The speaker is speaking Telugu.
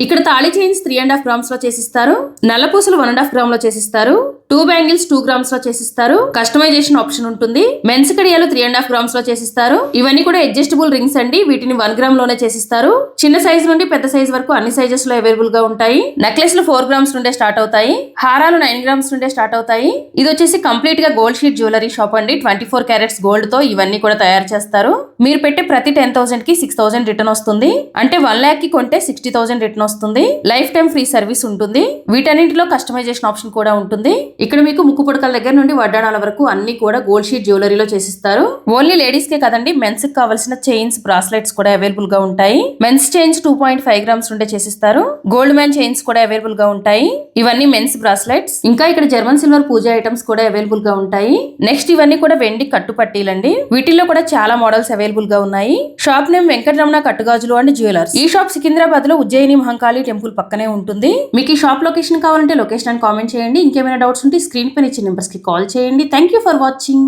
ఇక్కడ తాళి చైన్స్ త్రీ అండ్ హాఫ్ గ్రామ్స్లో చేసిస్తారు. నల్లపూసలు వన్ అండ్ హాఫ్ గ్రామ్లో చేసిస్తారు. టూ బ్యాంగిల్స్ టూ గ్రామ్స్లో చేసిస్తారు. కస్టమైజేషన్ ఆప్షన్ ఉంటుంది. మెన్స్ కడియాలు త్రీ అండ్ హాఫ్ గ్రామ్స్లో చేసిస్తారు. ఇవన్నీ కూడా అడ్జస్టబుల్ రింగ్స్ అండి. వీటిని వన్ గ్రామ్లోనే చేసిస్తారు. చిన్న సైజ్ నుండి పెద్ద సైజ్ వరకు అన్ని సైజెస్లో అవైలబుల్గా ఉంటాయి. నెక్లెస్లు ఫోర్ గ్రామ్స్ నుండే స్టార్ట్ అవుతాయి. హారాలు నైన్ గ్రామ్స్ నుండే స్టార్ట్ అవుతాయి. ఇది వచ్చేసి కంప్లీట్గా గోల్డ్ షీట్ జ్యువెలరీ షాప్ అండి. ట్వంటీ ఫోర్ క్యారెట్స్ గోల్డ్తో ఇవన్నీ కూడా తయారు చేస్తారు. మీరు పెట్టే ప్రతి టెన్ థౌసండ్కి సిక్స్ థౌసండ్ రిటర్న్ వస్తుంది. అంటే వన్ ల్యాక్కి కొంటే సిక్స్టీ థౌసండ్ రిటర్న్ వస్తుంది. లైఫ్ టైం ఫ్రీ సర్వీస్ ఉంటుంది. వీటన్నింటిలో కస్టమైజేషన్ ఆప్షన్ కూడా ఉంటుంది. ఇక్కడ మీకు ముక్కు పుడకల దగ్గర నుండి వడ్డాణాల వరకు అన్ని కూడా గోల్డ్ షీట్ జ్యువెలరీలో చేసిస్తారు. ఓన్లీ లేడీస్ కే కదండి మెన్స్కి కావాల్సిన చైన్స్ బ్రాస్లెట్స్ కూడా అవైలబుల్గా ఉంటాయి. Men's chains two point five grams నుండే చేసిస్తారు. గోల్డ్ మ్యాన్ చైన్స్ కూడా అవైలబుల్గా ఉంటాయి. ఇవన్నీ మెన్స్ బ్రాస్లెట్స్ ఇంకా ఇక్కడ జర్మన్ సిల్వర్ పూజ ఐటమ్స్ కూడా అవైలబుల్గా ఉంటాయి. నెక్స్ట్ ఇవన్నీ కూడా వెండి కట్టు పట్టీలండి వీటిల్లో కూడా చాలా మోడల్స్ అవైలబుల్గా ఉన్నాయి. Shop name Venkataramana Kattugajulu and jewellers ఈ షాప్ సికింద్రాబాద్లో ఉజ్జయిని మహంకాళి టెంపుల్ పక్కనే ఉంటుంది. మీకు ఈ షాప్ లొకేషన్ కావాలంటే లొకేషన్ అని కామెంట్ చేయండి. ఇంకేమైనా డౌట్స్ ఉంటే స్క్రీన్ పైన ఇచ్చిన నెంబర్స్కి కాల్ చేయండి. Thank you for watching